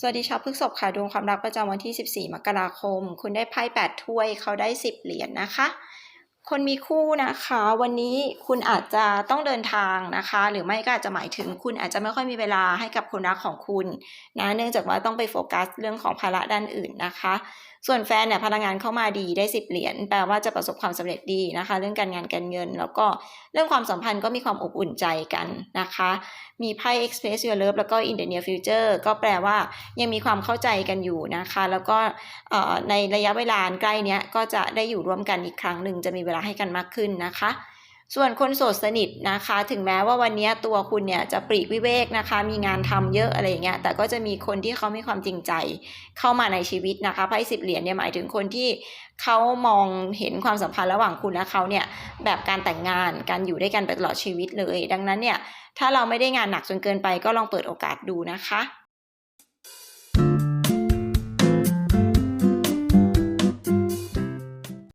สวัสดีชาวพฤษบค่ะดวงความรักประจำวันที่ 14 มกราคม คุณได้ไพ่8ถ้วยเขาได้ 10 เหรียญนะคะ คนมีคู่นะคะ วันนี้คุณอาจจะต้องเดินทางนะคะ หรือไม่ก็อาจจะหมายถึงคุณอาจจะไม่ค่อยมีเวลาให้กับคนรักของคุณนะเนื่องจากว่าต้องไปโฟกัสเรื่องของภาระด้านอื่นนะคะ ส่วนแฟนเนี่ยพลังงานเข้ามาดีได้ 10 เหรียญแปลว่าจะประสบความสำเร็จดีนะคะ เรื่องการงานการเงิน แล้วก็เรื่องความสัมพันธ์ก็มีความอบอุ่นใจกันนะคะ มีไพ่ Express Your Love แล้วก็ In the Near Future ก็แปลว่ายังมีความเข้าใจกันอยู่นะคะ แล้วก็ในระยะเวลาใกล้เนี้ยก็จะได้อยู่ร่วมกันอีกครั้งหนึ่งจะมีเวลาให้กันมากขึ้นนะคะ ส่วนคนโสดสนิทนะคะ ถึงแม้ว่าวันนี้ตัวคุณเนี่ยจะปลีกวิเวกนะคะ มีงานทำเยอะอะไรอย่างเงี้ย แต่ก็จะมีคนที่เขามีความจริงใจเข้ามาในชีวิตนะคะไพ่สิบเหรียญเนี่ยหมายถึงคนที่เขามองเห็นความสัมพันธ์ระหว่างคุณและเขาเนี่ยแบบการแต่งงานการอยู่ด้วยกันไปตลอดชีวิตเลย ดังนั้นเนี่ยถ้าเราไม่ได้งานหนักจนเกินไปก็ลองเปิดโอกาสดูนะคะ